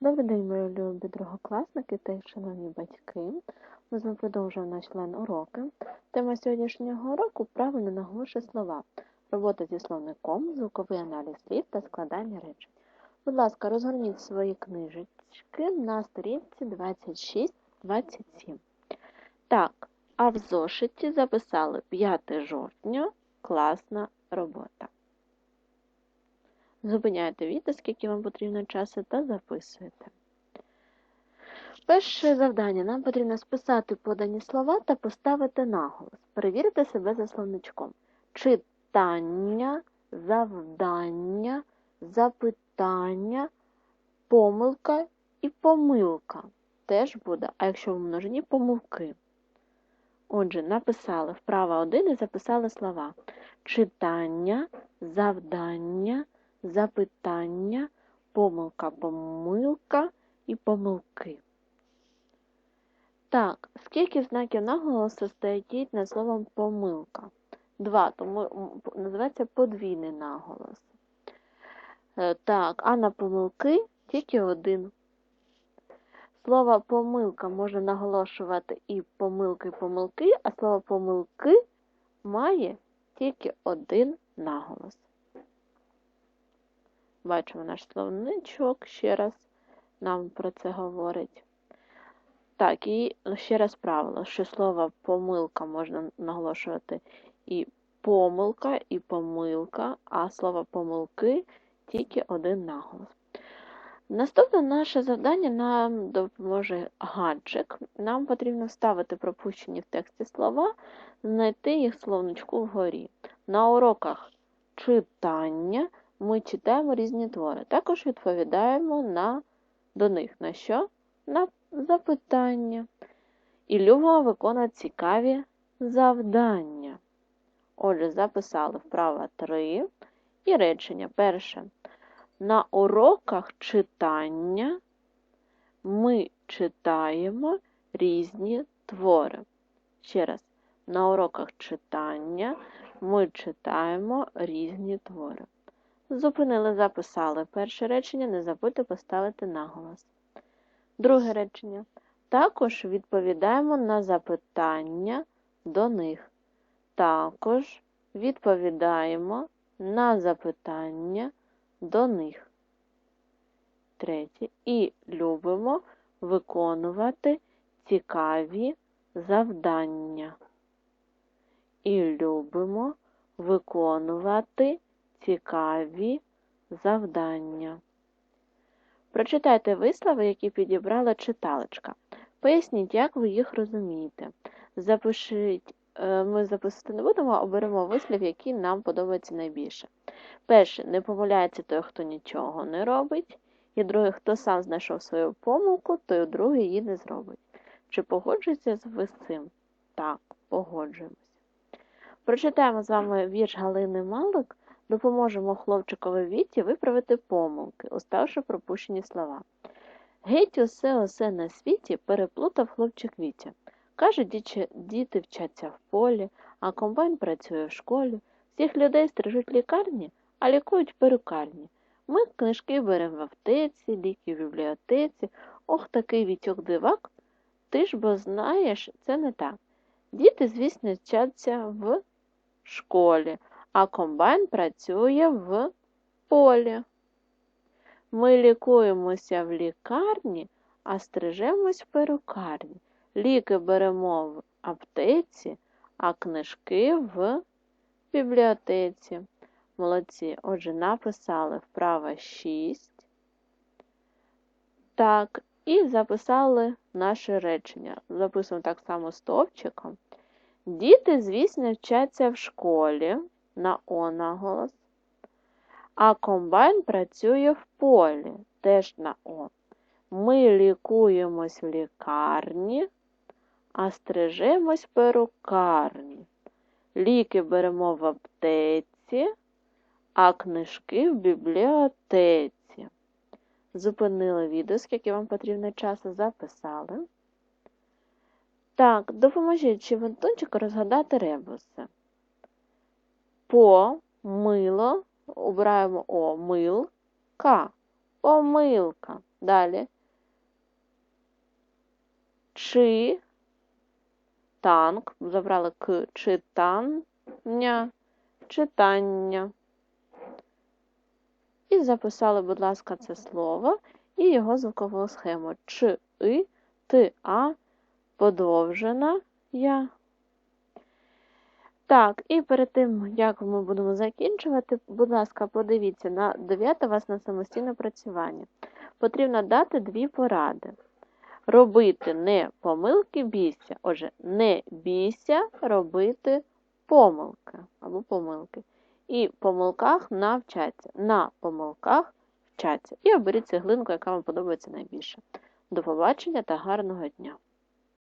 Добрий день, мої любі другокласники та шановні батьки. Ми з вами продовжуємо наш лен уроки. Тема сьогоднішнього уроку правильно наголошує слова. Робота зі словником, звуковий аналіз слів та складання речень. Будь ласка, розгорніть свої книжечки на сторінці 26-27. Так, а в зошиті записали 5 жовтня, класна робота. Зупиняєте відео, скільки вам потрібно часу, та записуєте. Перше завдання. Нам потрібно списати подані слова та поставити наголос. Перевірте себе за словничком. Читання, завдання, запитання, помилка і помилка. Теж буде, а якщо в множині помилки. Отже, написали вправа 1 і записали слова. Читання, завдання запитання, помилка, помилка і помилки. Так, скільки знаків наголосу стоїть над словом помилка? Два, тому називається подвійний наголос. Е, так, а на помилки тільки один. Слово помилка може наголошувати і помилки, і помилки, а слово помилки має тільки один наголос. Бачимо наш словничок, ще раз нам про це говорить. Так, і ще раз правило, що слово помилка можна наголошувати і помилка, і помилка, а слово помилки тільки один наголос. Наступне наше завдання нам допоможе гаджик. Нам потрібно вставити пропущені в тексті слова, знайти їх словничку вгорі. На уроках читання ми читаємо різні твори. Також відповідаємо на, до них на що? На запитання. І любимо виконувати цікаві завдання. Отже, записали вправо 3 і речення. Перше. На уроках читання ми читаємо різні твори. Ще раз, на уроках читання ми читаємо різні твори. Зупинили, записали перше речення, не забудьте поставити наголос. Друге речення. Також відповідаємо на запитання до них. Також відповідаємо на запитання до них. Третє. І любимо виконувати цікаві завдання. І любимо виконувати цікаві завдання. Прочитайте вислови, які підібрала читалочка. Поясніть, як ви їх розумієте. Запишіть, е, ми записати не будемо, оберемо вислів, який нам подобається найбільше. Перше, не помиляється той, хто нічого не робить. І друге, хто сам знайшов свою помилку, той другий її не зробить. Чи погоджується з цим? Так, погоджуємося. Прочитаємо з вами вірш Галини Малик Допоможемо хлопчикові Віті виправити помилки, уставши пропущені слова. Геть усе усе на світі переплутав хлопчик Вітя. Каже, діти вчаться в полі, а комбайн працює в школі. Всіх людей стрижуть лікарні, а лікують перукарні. Ми книжки беремо в аптеці, ліки в бібліотеці. Ох, такий вітьок дивак. Ти ж бо знаєш, це не так. Діти, звісно, вчаться в школі а комбайн працює в полі. Ми лікуємося в лікарні, а стрижемось в перукарні. Ліки беремо в аптеці, а книжки в бібліотеці. Молодці. Отже, написали вправа 6. Так, і записали наше речення. Записуємо так само стовпчиком. Діти, звісно, вчаться в школі на О наголос. А комбайн працює в полі, теж на О. Ми лікуємось в лікарні, а стрижемось в перукарні. Ліки беремо в аптеці, а книжки в бібліотеці. Зупинили відео, скільки вам потрібно часу, записали. Так, допоможіть Чівентончику розгадати ребуси по мило, обираємо О, мил, К. помилка. Далі. Чи танк, забрали к читання, читання. І записали, будь ласка, це слово і його звукову схему. Ч, и, ти, а, подовжена я. Так, і перед тим, як ми будемо закінчувати, будь ласка, подивіться на 9 вас на самостійне працювання. Потрібно дати дві поради. Робити не помилки, бійся. Отже, не бійся робити помилки або помилки. І помилках навчаться. На помилках вчаться. І оберіть цеглинку, яка вам подобається найбільше. До побачення та гарного дня!